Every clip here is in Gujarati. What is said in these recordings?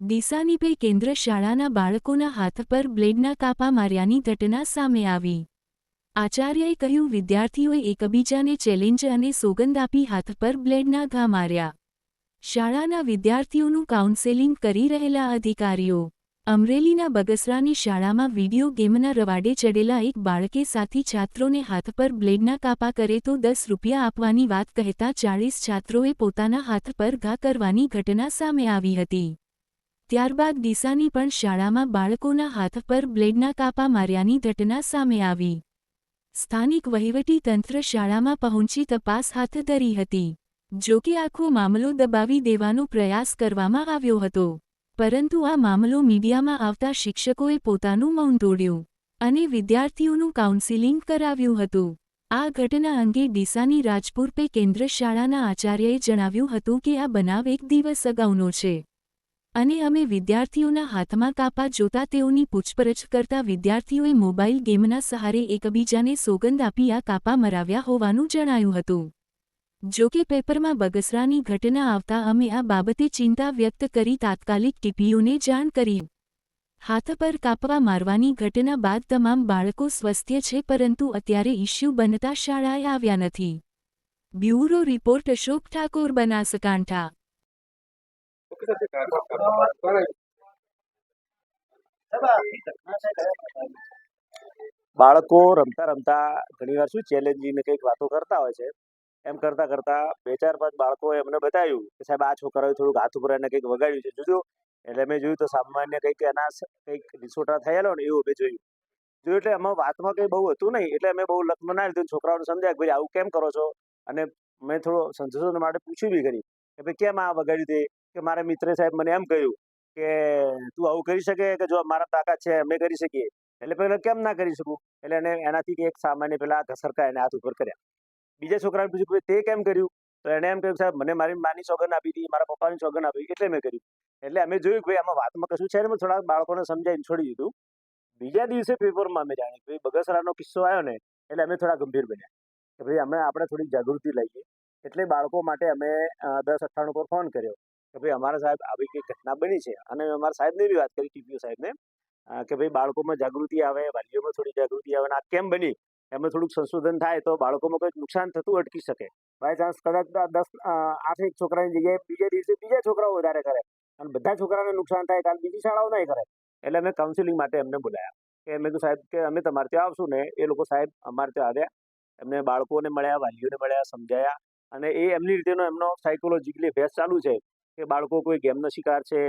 ડીસાની પે કેન્દ્ર શાળાના બાળકોના હાથ પર બ્લેડના કાપા માર્યાની ઘટના સામે આવી. આચાર્યએ કહ્યું, વિદ્યાર્થીઓએ એકબીજાને ચેલેન્જ અને સોગંદ આપી હાથ પર બ્લેડના ઘા માર્યા. શાળાના વિદ્યાર્થીઓનું કાઉન્સેલિંગ કરી રહેલા અધિકારીઓ અમરેલીના બગસરાની શાળામાં વિડિયો ગેમના રવાડે ચડેલા એક બાળકે સાથી છાત્રોને હાથ પર બ્લેડના કાપા કરે તો દસ રૂપિયા આપવાની વાત કહેતા ચાળીસ છાત્રોએ પોતાના હાથ પર ઘા કરવાની ઘટના સામે આવી હતી. ત્યારબાદ ડીસાની પણ શાળામાં બાળકોના હાથ પર બ્લેડના કાપા માર્યાની ઘટના સામે આવી. સ્થાનિક વહીવટી તંત્ર શાળામાં પહોંચી તપાસ હાથ ધરી હતી. જો કે આખો મામલો દબાવી દેવાનો પ્રયાસ કરવામાં આવ્યો હતો. પરંતુ આ મામલો મીડિયામાં આવતા શિક્ષકોએ પોતાનું મૌન તોડ્યું અને વિદ્યાર્થીઓનું કાઉન્સિલિંગ કરાવ્યું હતું. આ ઘટના અંગે ડીસાની રાજપુર પે કેન્દ્ર શાળાના આચાર્યએ જણાવ્યું હતું કે આ બનાવ એક દિવસ અગાઉનો છે અને અમે વિદ્યાર્થીઓના હાથમાં કાપા જોતા તેઓની પૂછપરછ કરતા વિદ્યાર્થીઓએ મોબાઈલ ગેમના સહારે એકબીજાને સોગંદ આપી આ કાપા મરાવ્યા હોવાનું જણાયું હતું. જો કે પેપરમાં બગસરાની ઘટના આવતા અમે આ બાબતે ચિંતા વ્યક્ત કરી તાત્કાલિક ટીપીઓને જાણ કરી. હાથ પર કાપવા મારવાની ઘટના બાદ તમામ બાળકો સ્વસ્થ્ય છે પરંતુ અત્યારે ઇસ્યુ બનતા શાળાએ આવ્યા નથી. Bureau report Ashok Thakor, Banaskantha. બાળકો રમતા રમતા ઘણીવાર શું ચેલેન્જિંગ કંઈક વાતો કરતા હોય છે. એમ કરતા કરતા બે ચાર પાંચ બાળકો એમને બતાવ્યું કે સાહેબ, આ છોકરાએ થોડુંક હાથ ઉપર એને કંઈક વગાડ્યું છે. જોજો, એટલે મેં જોયું તો સામાન્ય કંઈક એના કંઈક રિસોટા થયેલો ને એવું મેં જોયું. જોયું એટલે એમાં વાતમાં કંઈ બહુ હતું નહીં, એટલે મેં બહુ લગ્ન ના લીધું છોકરાઓને સમજાય કે ભાઈ, આવું કેમ કરો છો? અને મેં થોડો સંશોધન માટે પૂછ્યું બી કરી કે ભાઈ, કેમ આ વગાડ્યું તે? કે મારા મિત્રે સાહેબ મને એમ કહ્યું કે તું આવું કરી શકે કે જો મારા તાકાત છે અમે કરી શકીએ? એટલે પેલા કેમ ના કરી શકું? એટલે એને એનાથી એક સામાન્ય પેલા ઘસરકા એને હાથ ઉપર કર્યા. બીજા છોકરાને પૂછ્યું કે તે કેમ કર્યું? તો એને એમ કહ્યું, સાહેબ, મને મારી માની સોગન આપી હતી મારા પપ્પાની સોગન આપી એટલે મેં કર્યું. એટલે અમે જોયું કે ભાઈ, આમાં વાતમાં કશું છે ને મેં થોડા બાળકોને સમજાવીને છોડી દીધું. બીજા દિવસે પેપરમાં અમે જાણ્યું કે બગસરાનો કિસ્સો આવ્યો ને, એટલે અમે થોડા ગંભીર બન્યા. કે ભાઈ, અમે આપણે થોડી જાગૃતિ લઈએ એટલે બાળકો માટે અમે દસ અઠ્ઠાણું પર ફોન કર્યો. કે ભાઈ, અમારા સાહેબ આવી કંઈક ઘટના બની છે? અને અમારા સાહેબને બી વાત કરી, ટીપીઓ સાહેબને. કે ભાઈ, બાળકોમાં જાગૃતિ આવે, વાલીઓમાં થોડી જાગૃતિ આવે, અને આ કેમ બની? એમાં થોડુંક સંશોધન થાય તો બાળકોમાં કંઈક નુકસાન થતું અટકી શકે. બાય ચાન્સ કદાચ દસ આઠ એક છોકરાની જગ્યાએ બીજા દિવસે બીજા છોકરાઓ વધારે કરે અને બધા છોકરાને નુકસાન થાય કાલ બીજી શાળાઓ નહીં કરે. એટલે અમે કાઉન્સિલિંગ માટે એમને બોલાયા કે મેં કીધું સાહેબ કે અમે તમારે ત્યાં આવશું ને એ લોકો સાહેબ અમારે ત્યાં આવ્યા, એમને બાળકોને મળ્યા, વાલીઓને મળ્યા, સમજાયા અને એ એમની રીતેનો એમનો સાયકોલોજીકલી અભ્યાસ ચાલુ છે કે બાળકો કોઈ ગેમનો શિકાર છે,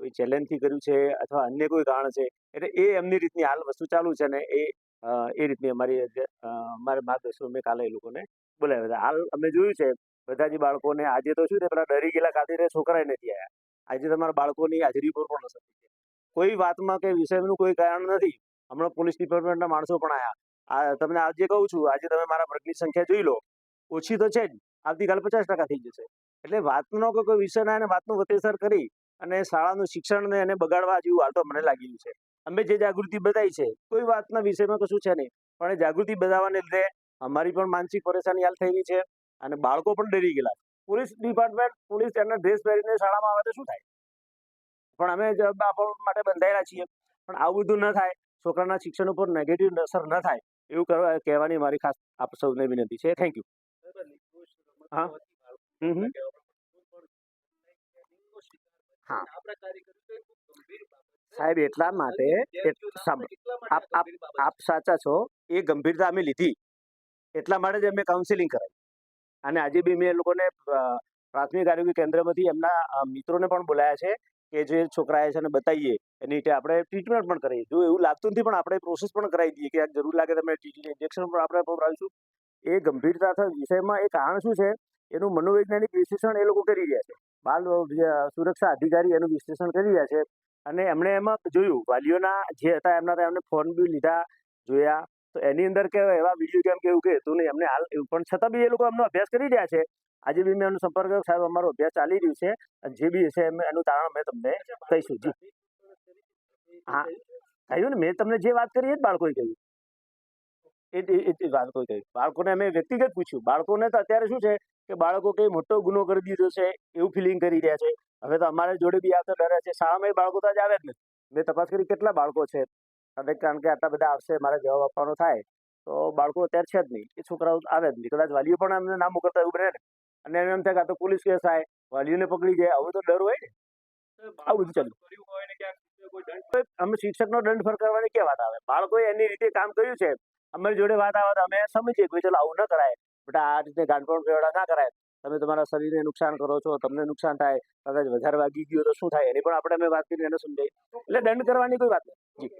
કોઈ ચેલેન્જથી કર્યું છે અથવા અન્ય કોઈ કારણ છે. એટલે એ એમની રીતની હાલ વસ્તુ ચાલુ છે ને એ એ રીતની અમારી અમારા માર્ગદર્શન મેં કાલે એ લોકોને બોલાવ્યા હતા. હાલ અમે જોયું છે, બધા જ બાળકોને આજે તો શું છે, પેલા ડરી ગયેલા ખાતે છોકરાએ નથી આવ્યા આજે તમારા બાળકોની હાજરી પર પણ અસર થઈ છે. કોઈ વાતમાં કે વિષયનું કોઈ કારણ નથી. હમણાં પોલીસ ડિપાર્ટમેન્ટના માણસો પણ આવ્યા આ, તમને આજે કહું છું, આજે તમે મારા વર્ગની સંખ્યા જોઈ લો. ઓછી તો છે જ. આવતીકાલે પચાસ ટકા થઈ જશે. એટલે વાતનો કોઈ વિષય ના એને વાતનું વતેસર કરી અને શાળાનું શિક્ષણને એને બગાડવા જેવું હાલ તો મને લાગેલું છે. અમે જે જાગૃતિ બતાવી છે કોઈ વાતના વિષયમાં કશું છે નહીં. પણ એ જાગૃતિ બતાવવાને લીધે અમારી પણ માનસિક પરેશાની હાલ થઈ રહી છે અને બાળકો પણ ડરી ગયેલા પોલીસ ડિપાર્ટમેન્ટ પોલીસ એમને ડ્રેસ પહેરીને શાળામાં આવે તો શું થાય? પણ અમે જ માટે બંધાયેલા છીએ. પણ આવું બધું ન થાય છોકરાના શિક્ષણ ઉપર નેગેટિવ અસર ન થાય એવું કરવા કહેવાની મારી ખાસ આપ સૌને વિનંતી છે. થેન્ક યુ હા. હમ હમ. હા. સાહેબ એટલા માટે આપ આપ આપ સાચા છો એ ગંભીરતા અમે લીધી. એટલા માટે જ અમે કાઉન્સિલિંગ કરાવી અને આજે બી મેં એ લોકોને પ્રાથમિક આરોગ્ય કેન્દ્રમાંથી એમના મિત્રોને પણ બોલાયા છે કે જે છોકરાએ છે એને બતાવીએ એની રીતે આપણે ટ્રીટમેન્ટ પણ કરીએ. જો એવું લાગતું નથી પણ આપણે પ્રોસેસ પણ કરાવી દઈએ કે આ જરૂર લાગે તમે ટીટી ઇન્જેક્શન પણ આપણે પવડાવીશું એ ગંભીરતા વિષયમાં એ કારણ શું છે? એનું મનોવૈજ્ઞાનિક વિશ્લેષણ એ લોકો કરી રહ્યા છે. બાલ સુરક્ષા અધિકારી એનું વિશ્લેષણ કરી રહ્યા છે. અને એમણે એમાં જોયું, વાલીઓના જે હતા એમના એમને ફોન બી લીધા, જોયા. તો એની અંદર કે એવા વીડિયો ગેમ કેવું કે હતું નહીં, એમને હાલ પણ છતાં બી એ લોકો એમનો અભ્યાસ કરી રહ્યા છે. આજે બી મેં એમનો સંપર્ક, સાહેબ, અમારો અભ્યાસ ચાલી રહ્યું છે. જે બી એમ- એનું તારણ અમે તમને કહીશું. જી. હા. કહ્યું ને, મેં તમને જે વાત કરી એ જ બાળકોએ કહ્યું. એ એ જ કહી. બાળકોને અમે વ્યક્તિગત પૂછ્યું. બાળકોને તો અત્યારે શું છે કે બાળકો કઈ મોટો ગુનો કરી દીધો છે એવું ફિલિંગ કરી રહ્યા છે. હવે તો અમારે જોડે બી આવતા ડરે છે. શાળામાં બાળકો તો જ આવે જ નથી. મેં તપાસ કરી કેટલા બાળકો છે? અને કારણ કે આટલા બધા આવશે મારે જવાબ આપવાનો થાય તો બાળકો અત્યારે છે જ નહીં. એ છોકરાઓ આવે જ નહીં. કદાચ વાલીઓ પણ એમને નામ મોકલતા એવું બને ને. અને એમ એમ થાય કે તો પોલીસ કેસ થાય. વાલીઓને પકડી જાય. આવું તો ડર હોય ને. આવું બધું ચાલ્યું તો અમે શિક્ષકનો દંડ ફરકાવવાની કે વાત આવે? બાળકોએ એની રીતે કામ કર્યું છે. અમારી જોડે વાત આવે અમે સમજીએ કે ચાલો આવું ન કરાય. બેટા આ રીતે ગાંઠપણ ફેરવડા ના કરાય. તમે તમારા શરીરને નુકસાન કરો છો, તમને નુકસાન થાય, કદાચ વધારે વાગી ગયો તો શું થાય? એની પણ આપણે અમે વાત કરીને એને સમજાવી. એટલે દંડ કરવાની કોઈ વાત નથી